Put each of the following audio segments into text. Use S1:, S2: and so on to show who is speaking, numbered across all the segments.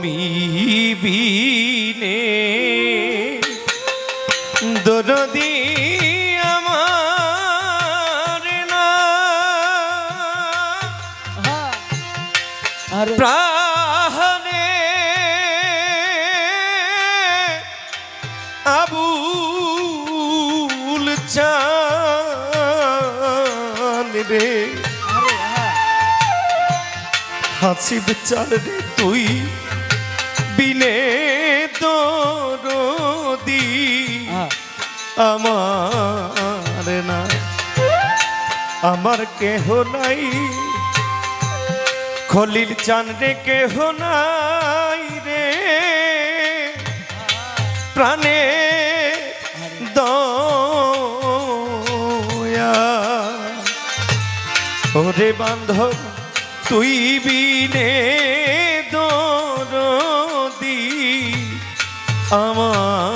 S1: তুমি বিনে। দরদি আমার না।
S2: হ্যাঁ।
S1: প্রাণে আবুল চান রে।
S2: হ্যাঁ।
S1: হাসিব চাল রে তুই। বিনে দরদি
S2: হ্যাঁ।
S1: আমার না। আমার কেহ নাই। খলিল চান রে কেহ নাই রে। প্রাণে দয়া। ওরে বান্ধব তুই বিনে আমার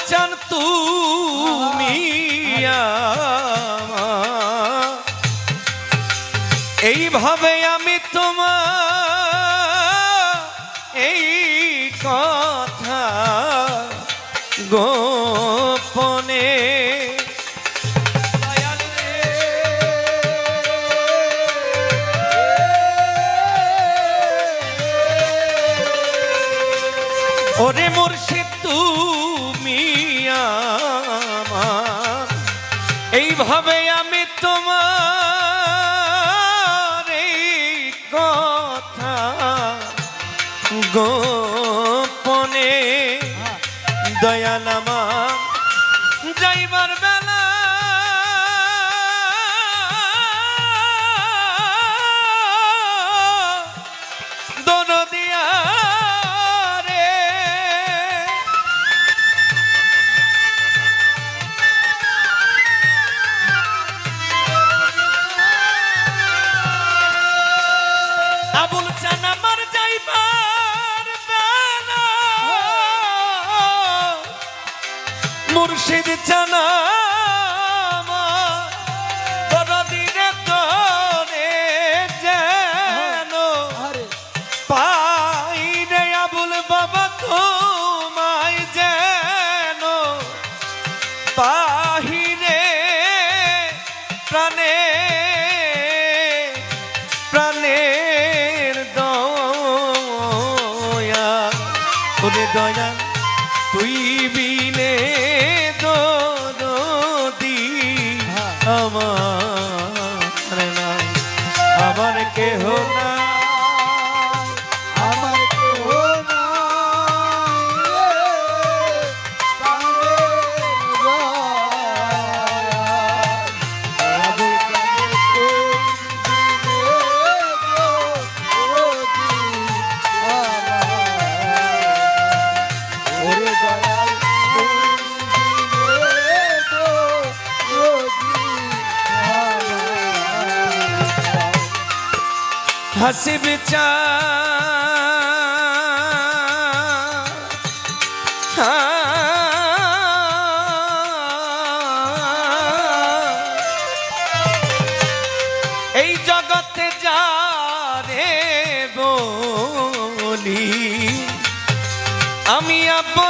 S1: আবুল চান তুমি। এইভাবে আমি তোমার এই কথা গোপনে ওরে মুর্শিদ এইভাবে আমি তোমার কথা। গোপনে দয়াল মুর্শিদ চানা আমার কেহ না। হাসি বিচা এই জগতে যা রে বলি আমি আপন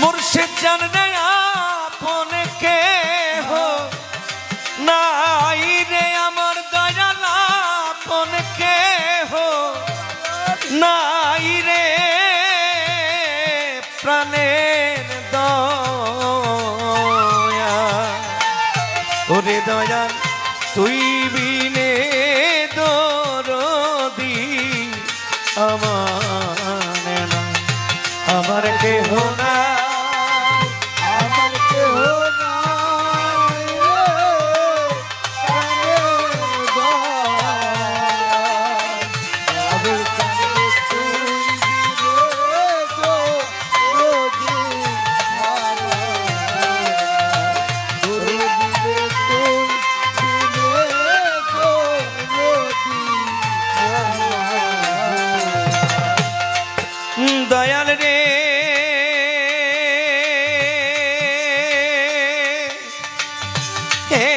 S1: মুর্শিদ জান রে আপন কে হো নাই রে আমার দয়াল আপন কে হো নাই রে প্রাণের দয়া। ওরে দয়াল, তুই বিনে দরদি আমার
S2: দয়াল
S1: রে। হে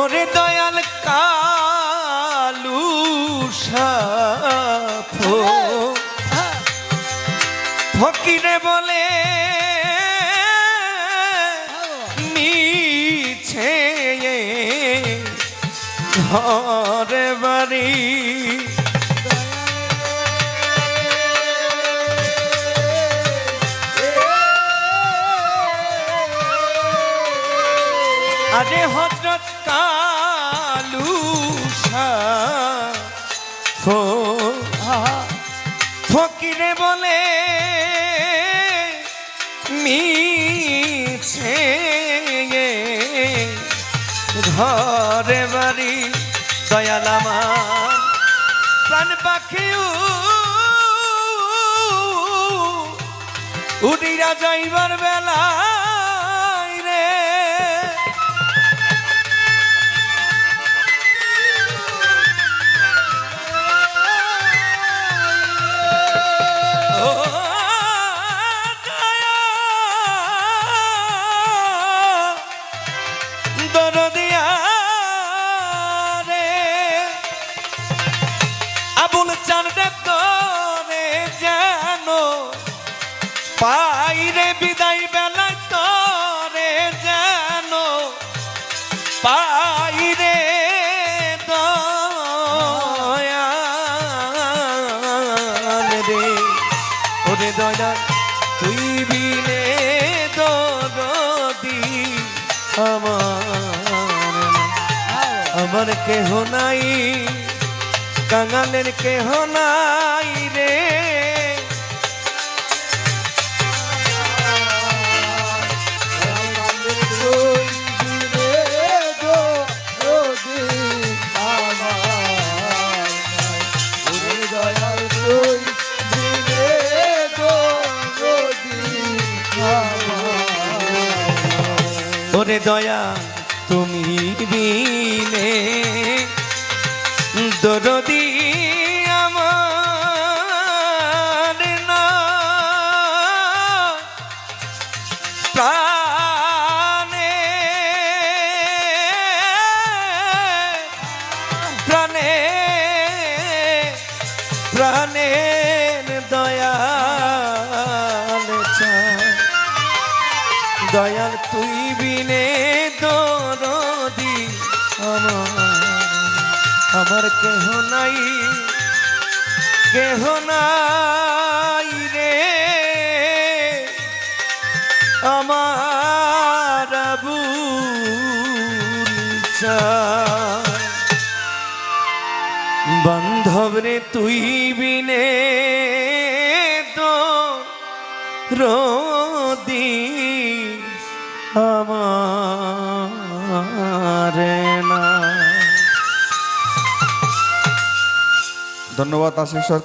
S1: ওরে দয়াল কালু সাফো। ফকিরে বলে ঘরে বাড়ি। আরে হজরত কালু ফকিরে বলে মিছে ঘরে বাড়ি। দয়াল আমার। প্রাণ পাখি উড়িয়া যাইবার বেলা দয়াল তুই বিনে দরদি আমার আমার কেহ নাই কাঙালের কেহ নাই। দয়া তুমি বিনে দরদি দয়াল, তুই বিনে দরদি আমার। কেহ নাই কেহ নাই রে। আমার চায়। বান্ধব রে, তুই বিনে রোদি
S3: ধন্যবাদ আশিস সরকার।